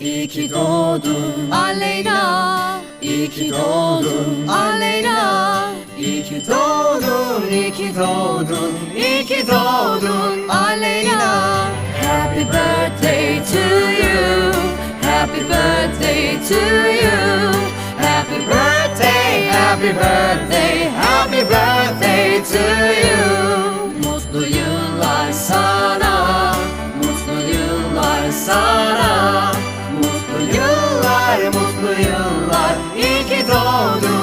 İyi ki doğdun. Aleyna. İyi ki doğdun. Aleyna. İyi ki doğdun. İyi ki doğdun. İyi ki doğdun. Aleyna. Happy birthday to you. Happy birthday to you. Happy birthday Happy birthday Happy birthday to you Mutlu yıllar. İyi ki doğdun